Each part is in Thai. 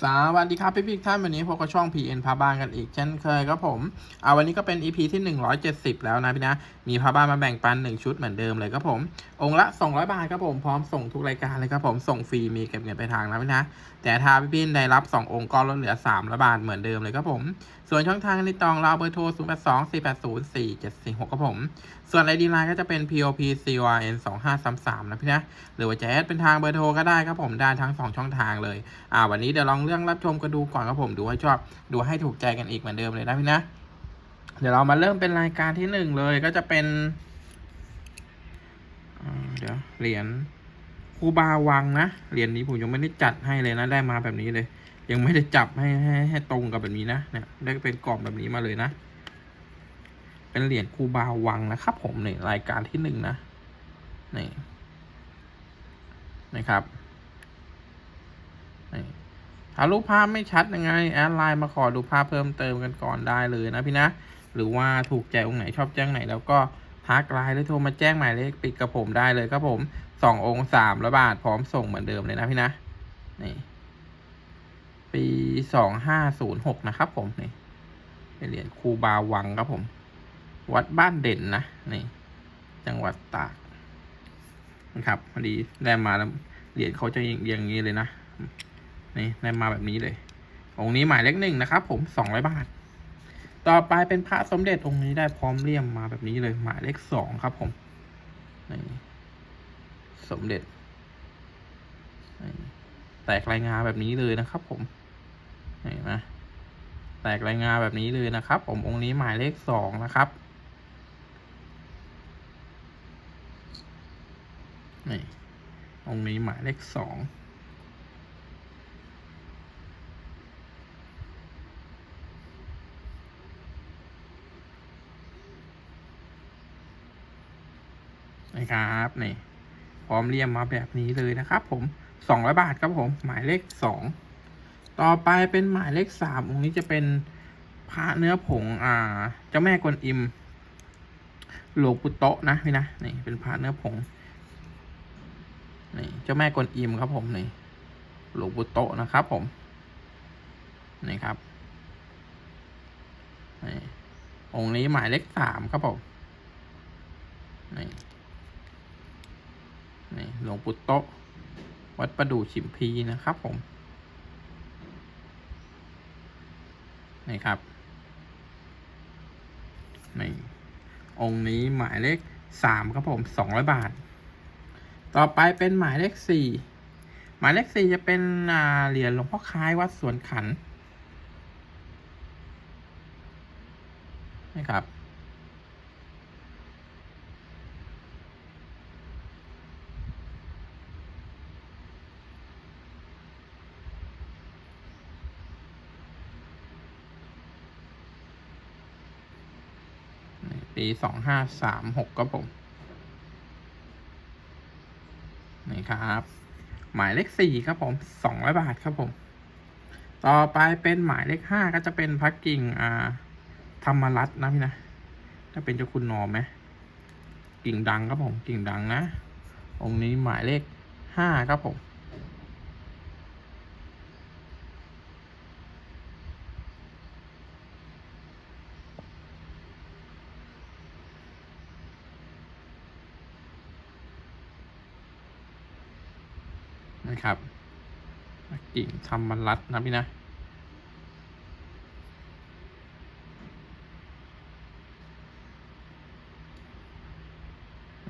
สวัสดีครับพี่พี่ท่านวันนี้พบกับช่อง PN พาบ้านกันอีกเช่นเคยครับผมเอาวันนี้ก็เป็น EP ที่ 170 แล้วนะพี่นะมีพาบ้านมาแบ่งปัน 1 ชุดเหมือนเดิมเลยครับผม องค์ละ 200 บาทครับผมพร้อมส่งทุกรายการเลยครับผมส่งฟรีมีเก็บเงินไปลายทางนะพี่นะแต่ถ้าพี่พี่ได้รับ 2 องค์ก็ลดเหลือ300บาทเหมือนเดิมเลยครับผม ส่วนช่องทางในตองเราเบอร์โทร 0 8 2 4 8 0 4 7 4 6ครับผม ส่วนไอดีไลน์ก็จะเป็น POP CYN 2 5 3 3นะพี่นะ หรือว่าจะแอดเป็นทางเบอร์โทรก็ได้ครับผมได้ทั้ง 2 ช่องทางเลย อ่า วันนี้เดี๋ยวลองเรื่องรับชมกันดูก่อนครับผม ดูให้ชอบ ดูให้ถูกใจกันอีกเหมือนเดิมเลยนะพี่นะ เดี๋ยวเรามาเริ่มเป็นรายการที่หนึ่งเลยก็จะเป็นเดี๋ยวเหรียญคูบาวังนะ เหรียญนี้ผมยังไม่ได้จัดให้เลยนะ ได้มาแบบนี้เลย ยังไม่ได้จับให้ให้ให้ตรงกับแบบนี้นะเนี่ยได้เป็นกรอบแบบนี้มาเลยนะ เป็นเหรียญคูบาวังนะครับ ผมนี่รายการที่หนึ่งนะนี่นะครับนี่ถ้ารูปภาพไม่ชัดยังไงแอดไลน์มาขอดูภาพเพิ่มเติมกันก่อนได้เลยนะพี่นะ หรือว่าถูกใจองค์ไหนชอบแจ้งไหน แล้วก็ทักไลน์หรือโทรมาแจ้งหมายเลขปิดกับผมได้เลยครับผมสององค์สามร้อยบาทพร้อมส่งเหมือนเดิมเลยนะพี่นะนี่ ปีสองห้าศูนย์หกนะครับผมนี่เป็นเหรียญครูบาวังครับผม วัดบ้านเด่นนะนี่จังหวัดตากนะครับพอดีได้มาแล้วเหรียญเขาจะอย่างนี้เลยนะนี่ได้มาแบบนี้เลยองค์นี้หมายเลขหนึ่งนะครับ ผมสองร้อยบาท ต่อไปเป็นพระสมเด็จองค์นี้ได้พร้อมเลี่ยมมาแบบนี้เลย หมายเลขสองครับผมนี่สมเด็จแตกรายงานแบบนี้เลยนะครับผม เห็นไหมแตกรายงานแบบนี้เลยนะครับ ผมองค์นี้หมายเลขสองนะครับนี่องค์นี้หมายเลขสองนะครับนี่พร้อมเรียมมาแบบนี้เลยนะครับ ผมสองร้อยบาทครับผม หมายเลขสอง ต่อไปเป็นหมายเลขสามองค์นี้จะเป็นพระเนื้อผง อ่า เจ้าแม่กวนอิม หลวงปู่โตะนะพี่นะ นี่เป็นพระเนื้อผง นี่เจ้าแม่กวนอิมครับผมนี่ หลวงปู่โตะนะครับผม นี่ครับ นี่องค์นี้หมายเลขสามครับผม นี่ นี่หลวงปู่โตะวัดประดู่ฉิมพีนะครับผม นี่ครับนี่องค์นี้หมายเลขสามครับผมสองร้อยบาท ต่อไปเป็นหมายเลขสี่หมายเลขสี่จะเป็นอาเหรียญหลวงพ่อคล้ายวัดสวนขันนี่ครับ ปีสองห้าสามหกครับผมนี่ครับ หมายเลขสี่ครับผมสองร้อยบาทครับผม ต่อไปเป็นหมายเลขห้าก็จะเป็นพักกิ่งอ่าธรรมรัตน์นะพี่นะถ้าเป็นเจ้าคุณนอมไหมกิ่งดังครับผมกิ่งดังนะองค์นี้หมายเลขห้าครับผม นะครับกิ่งธรรมรัตน์นะพี่นะ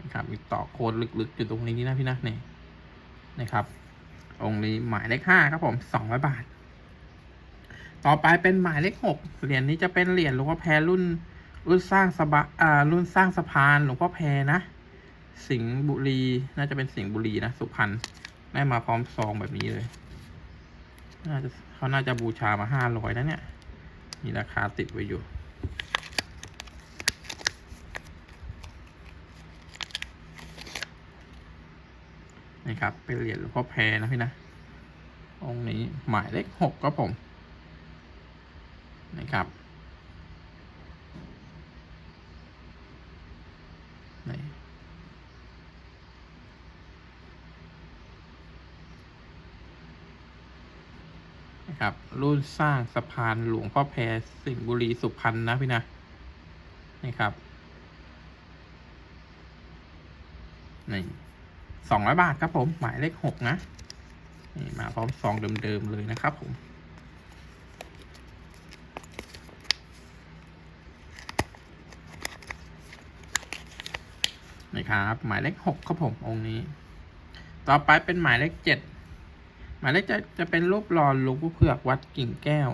นะครับมีต่อโคนลึกๆอยู่ตรงนี้นะพี่นะนี่นะครับ องค์นี้หมายเลขห้าครับผมสองร้อยบาท ต่อไปเป็นหมายเลขหกเหรียญนี้จะเป็นเหรียญหลวงพ่อแพรรุ่นรุ่นสร้างสบะอ่ารุ่นสร้างสะพานหลวงพ่อแพรนะ สิงห์บุรีน่าจะเป็นสิงห์บุรีนะสุพรรณ ได้มาพร้อมซองแบบนี้เลย น่าจะเขาน่าจะบูชามาห้าร้อยนะเนี่ย มีราคาติดไว้อยู่ นี่ครับ เป็นเหรียญหลวงพ่อแพรนะพี่นะ องค์นี้หมายเลขหกครับผมนี่ครับ นี่ นะครับ รุ่นสร้างสะพานหลวงพ่อแพรสิงห์บุรีสุพรรณนะพี่นะนี่ครับนี่สองร้อยบาทครับผม หมายเลขหกนะนี่มาพร้อมซองเดิมๆเลยนะครับผมนี่ครับ หมายเลขหกครับผมองค์นี้ ต่อไปเป็นหมายเลขเจ็ด หมายเลขจะจะเป็นรูปหล่อหลวงปู่เผือกวัดกิ่งแก้ว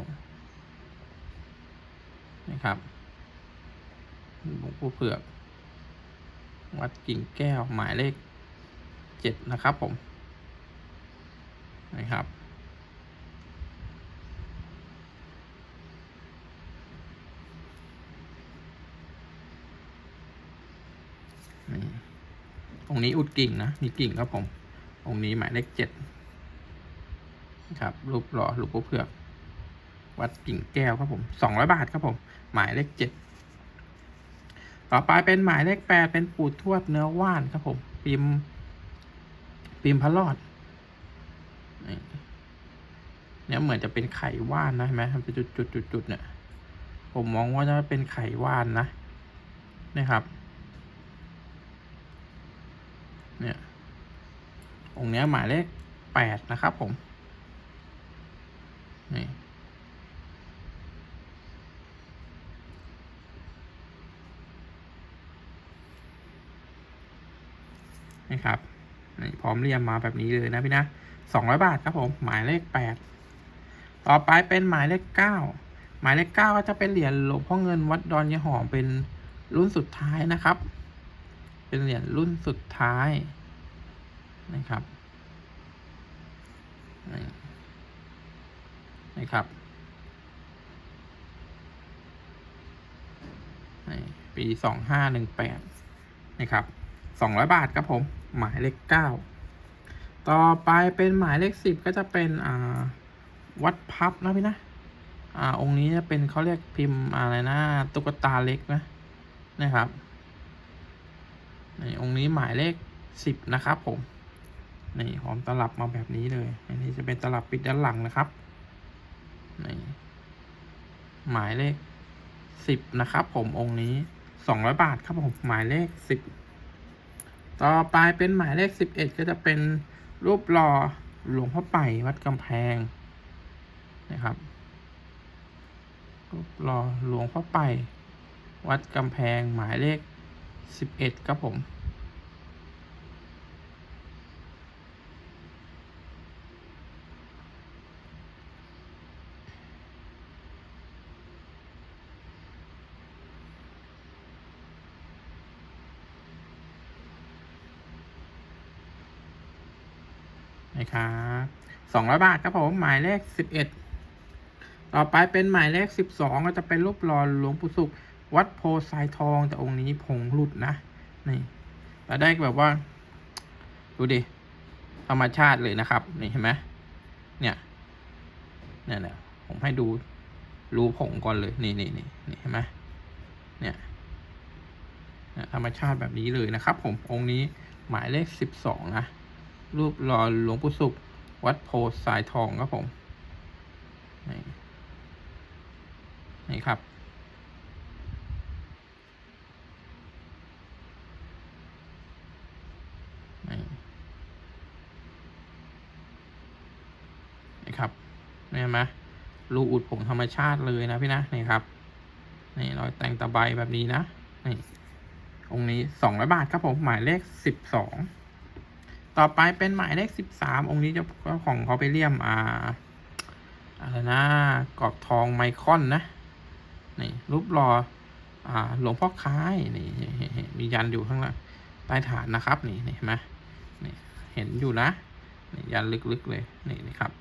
นะครับหลวงปู่เผือก วัดกิ่งแก้วหมายเลขเจ็ดนะครับผมนะครับนี่องนี้อุดกิ่งนะมีกิ่งครับผมองนี้หมายเลขเจ็ด ครับรูปหล่อหลวงปู่เผือก วัดกิ่งแก้วครับผมสองร้อยบาทครับผม หมายเลขเจ็ดต่อไปเป็นหมายเลขแปดเป็นปูทวดเนื้อว่านครับผม พิมพิมพระรอดเนี่ยเหมือนจะเป็นไข่ว่านนะเห็นไหมมันเป็นจุดจุดจุดจุดเนี่ย ผมมองว่าจะเป็นไข่ว่านนะนะครับ เนี่ยองค์เนี้ยหมายเลขแปดนะครับผม นี่ครับนี่พร้อมเรียมมาแบบนี้เลยนะพี่นะสองร้อยบาทครับผม หมายเลขแปดต่อไปเป็นหมายเลขเก้าหมายเลขเก้าก็จะเป็นเหรียญหลวงพ่อเงินวัดดอนยายหอมเป็นรุ่นสุดท้ายนะครับ เป็นเหรียญรุ่นสุดท้ายนะครับ นี่นะครับนี่ปีสองห้าหนึ่งแปดนะครับสองร้อยบาทครับผม หมายเลขเก้าต่อไปเป็นหมายเลขสิบก็จะเป็นอ่าวัดพับนะพี่นะอ่าองค์นี้จะเป็นเขาเรียกพิมพ์อะไรนะตุ๊กตาเล็กนะนะครับในองค์นี้หมายเลขสิบนะครับผมนี่หอมตลับมาแบบนี้เลย อันนี้จะเป็นตลับปิดด้านหลังนะครับ หมายเลขสิบนะครับ ผมองค์นี้สองร้อยบาทครับผมหมายเลขสิบต่อไปเป็นหมายเลขสิบเอ็ดก็จะเป็นรูปหล่อหลวงพ่อไป่วัดกำแพงนะครับรูปหล่อหลวงพ่อไป่วัดกำแพงหมายเลขสิบเอ็ดครับผม นะครับสองร้อยบาทครับผม หมายเลขสิบเอ็ดต่อไปเป็นหมายเลขสิบสองก็จะเป็นรูปหล่อหลวงปู่สุข วัดโพไซทองแต่องค์นี้ผงหลุดนะ นี่เราได้แบบว่า ดูดิ ธรรมชาติเลยนะครับ นี่เห็นไหมเนี่ยเนี่ยเนี่ยผมให้ดูรูผงก่อนเลย นี่นี่นี่นี่เห็นไหมเนี่ยเนี่ยธรรมชาติแบบนี้เลยนะครับ ผมองค์นี้หมายเลขสิบสองนะ รูปหล่อหลวงปู่สุข วัดโพสายทองครับผม นี่นี่ครับ นี่ครับนี่เห็นไหมรูอุดผงธรรมชาติเลยนะพี่นะ นี่ครับ นี่รอยแต่งตะไบแบบนี้นะ นี่องค์นี้สองร้อยบาทครับผม หมายเลขสิบสอง ต่อไปเป็นหมายเลขสิบสามองค์นี้จะของเขาไปเลี่ยมอ่าอะไรนะกรอบทองไมคอนนะนี่รูปหล่ออ่าหลวงพ่อค้ายนี่มียันอยู่ข้างล่างใต้ฐานนะครับนี่นี่เห็นไหมนี่เห็นอยู่นะนี่ยันลึกๆเลยนี่นี่ครับ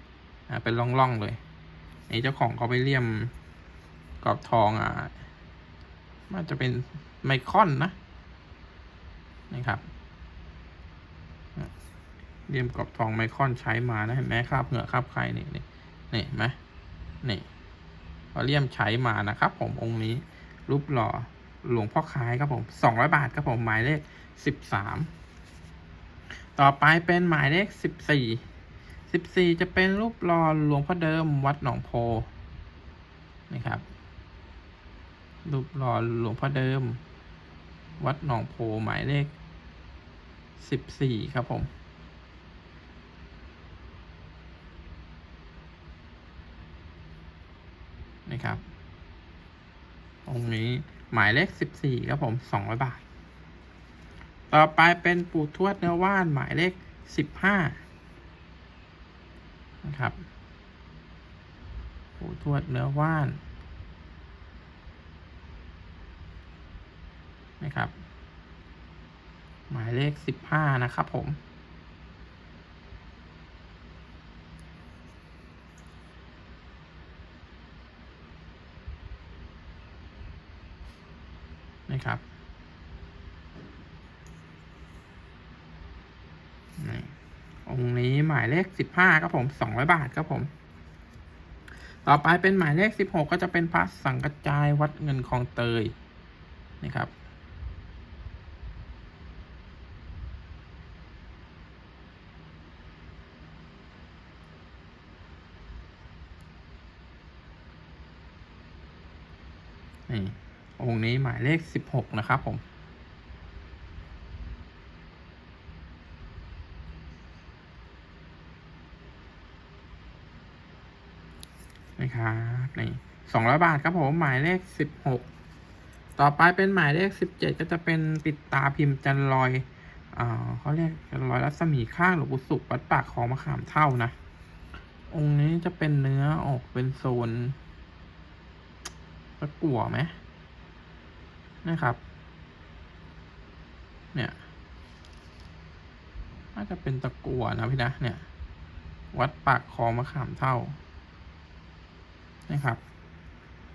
อ่าเป็นร่องๆเลยนี่เจ้าของเขาไปเลี่ยมกรอบทองอ่ามันจะเป็นไมคอนนะนี่ครับ เลี่ยมกรอบทองไมคอนใช้มานะเห็นไหมคราบเหงื่อคราบไข่นี่นี่นี่ไหมนี่เขาเลี่ยมใช้มานะครับ ผมองค์นี้รูปหล่อหลวงพ่อคล้ายครับผมสองร้อยบาทครับผมหมายเลขสิบสามต่อไปเป็นหมายเลขสิบสี่สิบสี่จะเป็นรูปหล่อหลวงพ่อเดิมวัดหนองโพนะครับรูปหล่อหลวงพ่อเดิม วัดหนองโพหมายเลขสิบสี่ครับผม นะครับองนี้หมายเลขสิบสี่ครับผมสองร้อยบาท ต่อไปเป็นปู่ทวดเนื้อว่านหมายเลขสิบห้านะครับปู่ทวดเนื้อว่านนะครับ หมายเลขสิบห้านะครับผม นะครับองค์นี้หมายเลขสิบห้าครับผมสองร้อยบาทครับผม ต่อไปเป็นหมายเลขสิบหกก็จะเป็นพระสังกระจายวัดเงินคลองเตยนะครับ นี่ องค์นี้หมายเลขสิบหกนะครับผม นะครับนี่สองร้อยบาทครับผม หมายเลขสิบหกต่อไปเป็นหมายเลขสิบเจ็ดก็จะเป็นปิดตาพิมพ์จันลอยอ่าเขาเรียกจันลอยรัศมีข้างหลวงปู่สุขวัดปากคลองมะขามเท่านะ องค์นี้จะเป็นเนื้อออกเป็นโซนตะกั่วไหม นะครับ เนี่ย น่าจะเป็นตะกั่วนะพี่นะ เนี่ย วัดปากคอมะขามเท่า นะครับ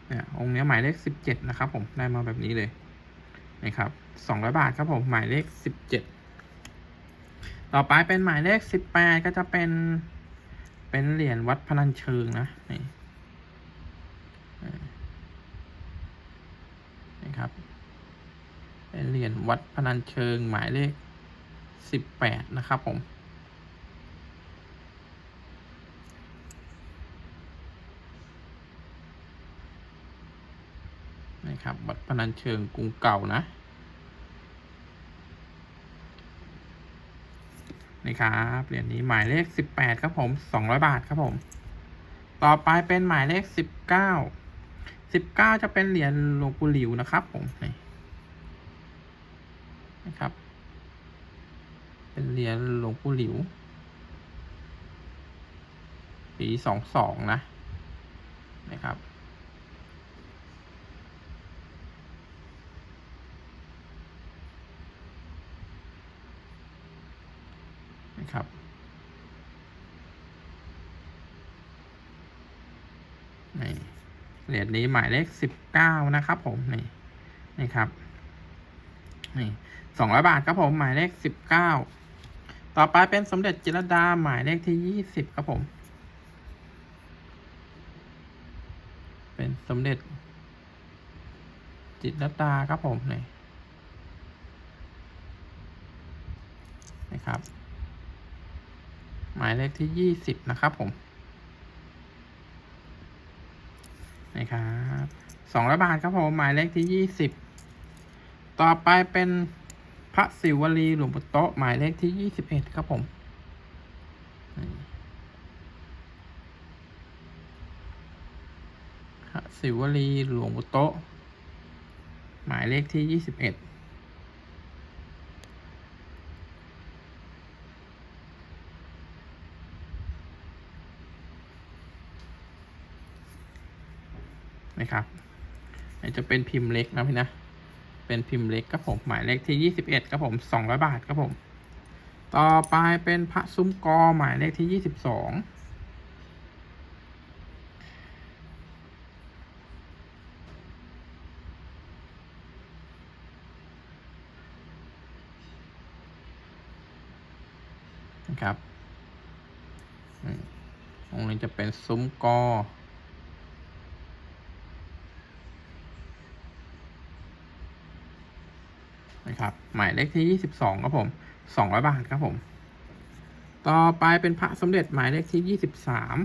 เนี่ยองค์เนี้ยหมายเลขสิบเจ็ดนะครับ ผม ได้มาแบบนี้เลย นะครับสองร้อยบาทครับผม หมายเลขสิบเจ็ด ต่อไปเป็นหมายเลขสิบแปดก็จะเป็น เป็นเหรียญวัดพนัญเชิงนะ นี่นะครับ เหรียญวัดพนัญเชิงหมายเลขสิบแปดนะครับผม นะครับ วัดพนัญเชิงกรุงเก่านะนี่ครับเหรียญนี้หมายเลขสิบแปดครับผมสองร้อยบาทครับผม ต่อไปเป็นหมายเลขสิบเก้าสิบเก้าจะเป็นเหรียญหลวงปู่หลิวนะครับผมนี่ นะครับ เป็นเหรียญหลวงปู่หลิว ปีสองสองนะ นะครับ นะครับนี่เหรียญนี้หมายเลขสิบเก้านะครับผม นี่ นี่ครับ นี่สองร้อยบาทครับผม หมายเลขสิบเก้าต่อไปเป็นสมเด็จจิรดาหมายเลขที่ยี่สิบครับผม เป็นสมเด็จ จิรดาครับผมนี่นะครับ หมายเลขที่ยี่สิบนะครับผมนี่ครับสองร้อยบาทครับผม หมายเลขที่ยี่สิบ ต่อไปเป็นพระศิวลีหลวงปู่โตะหมายเลขที่ยี่สิบเอ็ดครับผมพระศิวลีหลวงปู่โตะหมายเลขที่ยี่สิบเอ็ดนะครับจะเป็นพิมพ์เล็กนะพี่นะ เป็นพิมพ์เล็กครับผม หมายเลขที่ยี่สิบเอ็ดครับผมสองร้อยบาทครับผม ต่อไปเป็นพระซุ้มกอหมายเลขที่ยี่สิบสองนะครับอืมตรงนี้จะเป็นซุ้มกอ นะครับหมายเลขที่ยี่สิบสองครับผมสองร้อยบาทครับผม ต่อไปเป็นพระสมเด็จหมายเลขที่ยี่สิบสาม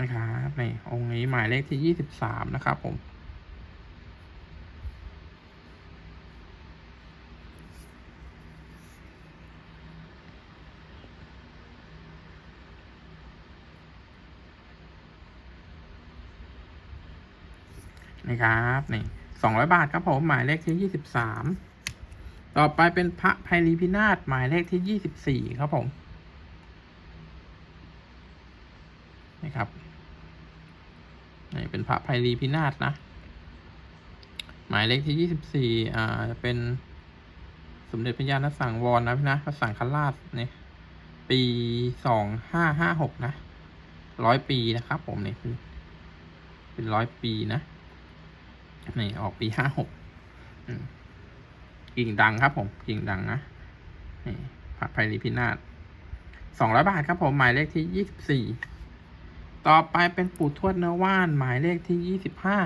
นะครับในองค์นี้หมายเลขที่ยี่สิบสามนะครับผม ครับนี่สองร้อยบาทครับผมหมายเลขที่ยี่สิบสามต่อไปเป็นพระไพรีพินาศหมายเลขที่ยี่สิบสี่ครับผมนี่ครับนี่เป็นพระไพรีพินาศนะ หมายเลขที่ยี่สิบสี่อ่าจะเป็นสมเด็จพระญาณสังวรนะพี่นะพระสังฆราชนี่ปีสองห้าห้าหกนะร้อยปีนะครับผมเนี่ยเป็นร้อยปีนะ นี่ออกปีห้าหกกิ่งดังครับผม กิ่งดังนะนี่พระไพรีพินาศสองร้อยบาทครับผมหมายเลขที่ยี่สิบสี่ต่อไปเป็นปู่ทวดเนื้อว่าน หมายเลขที่ยี่สิบห้า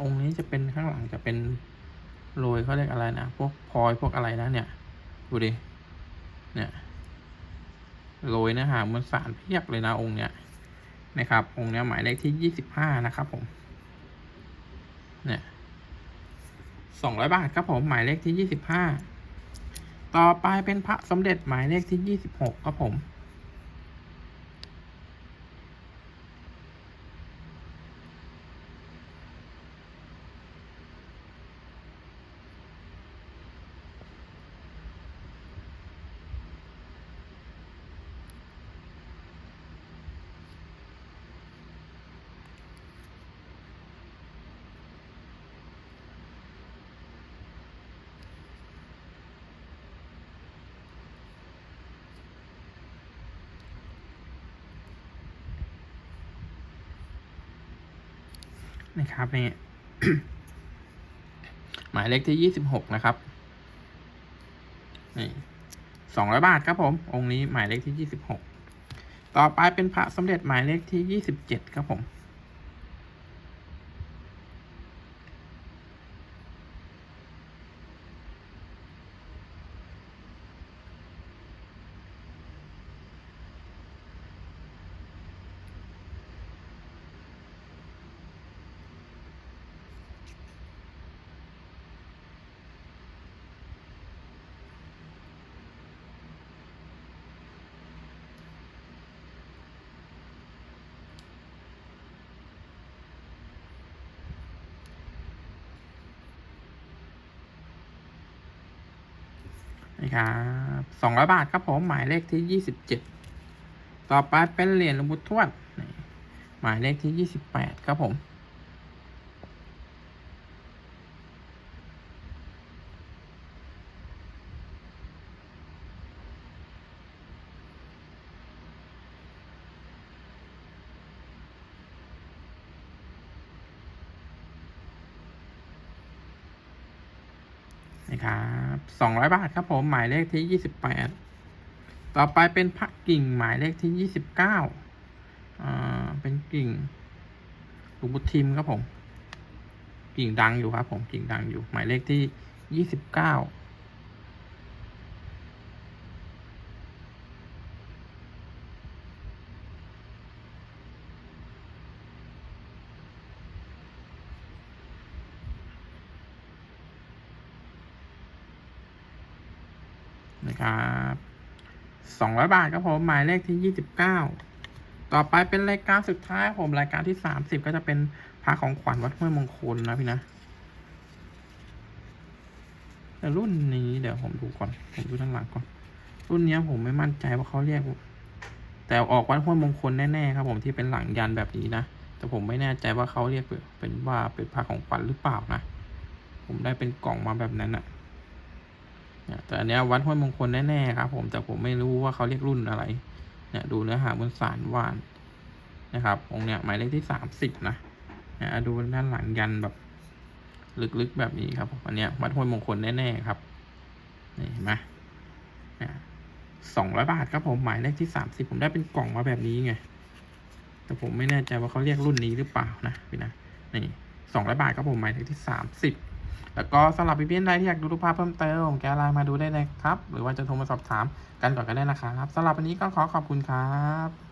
องค์นี้จะเป็นข้างหลังจะเป็นโรยเขาเรียกอะไรนะ พวกพลอยพวกอะไรนะเนี่ย ดูดิ เนี่ยโรยนื้อหามวลสารเพียบเลยนะองค์เนี้ย นะครับองค์เนี้ยหมายเลขที่ยี่สิบห้านะครับผมเนี่ยสองร้อยบาทครับผมหมายเลขที่ยี่สิบห้าต่อไปเป็นพระสมเด็จหมายเลขที่ยี่สิบหกครับผม นะครับนี่หมายเลขที่ยี่สิบหกนะครับนี่สองร้อยบาทครับผม องค์นี้หมายเลขที่ยี่สิบหกต่อไปเป็นพระสมเด็จหมายเลขที่ยี่สิบเจ็ดครับผม นี่ครับสองร้อยบาทครับผม หมายเลขที่ยี่สิบเจ็ดต่อไปเป็นเหรียญหลวงปู่ทวดหมายเลขที่ยี่สิบแปดครับผม นะครับสองร้อยบาทครับผมหมายเลขที่ยี่สิบแปดต่อไปเป็นพระกิ่งหมายเลขที่ยี่สิบเก้าอ่าเป็นกิ่งหลวงปู่ทิมครับผม กิ่งดังอยู่ครับผมกิ่งดังอยู่ หมายเลขที่ยี่สิบเก้า นะครับสองร้อยบาทครับผมหมายเลขที่ยี่สิบเก้าต่อไปเป็นรายการสุดท้ายผมรายการที่สามสิบก็จะเป็นพระของขวัญวัดห้วยมงคลนะพี่นะแต่รุ่นนี้เดี๋ยวผมดูก่อน ผมดูด้านหลังก่อน รุ่นนี้ผมไม่มั่นใจว่าเขาเรียก แต่ออกวัดห้วยมงคลแน่ๆครับผมที่เป็นหลังยันแบบนี้นะ แต่ผมไม่แน่ใจว่าเขาเรียกเป็นว่าเป็นพระของขวัญหรือเปล่านะ ผมได้เป็นกล่องมาแบบนั้นอะเนี่ย แต่อันนี้วัดห้วยมงคลแน่ๆครับ ผมแต่ผมไม่รู้ว่าเขาเรียกรุ่นอะไร เนี่ยดูเนื้อหาบนสารวานนะครับ องค์เนี้ยหมายเลขที่สามสิบนะเนี่ยดูด้านหลังยันแบบ ลึกๆแบบนี้ครับผมอันเนี้ยวัดห้วยมงคลแน่ๆครับนี่เห็นไหมสองร้อยบาทครับผมหมายเลขที่สามสิบผมได้เป็นกล่องมาแบบนี้ไงแต่ผมไม่แน่ใจว่าเขาเรียกรุ่นนี้หรือเปล่านะพี่นะนี่สองร้อยบาทครับผมหมายเลขที่สามสิบ แล้วก็สำหรับพี่เพี้ยนใดที่อยากดูรูปภาพเพิ่มเติมแกไลน์มาดูได้เลยครับ หรือว่าจะโทรมาสอบถามกันก่อนก็ได้นะครับสำหรับวันนี้ก็ขอขอบคุณครับ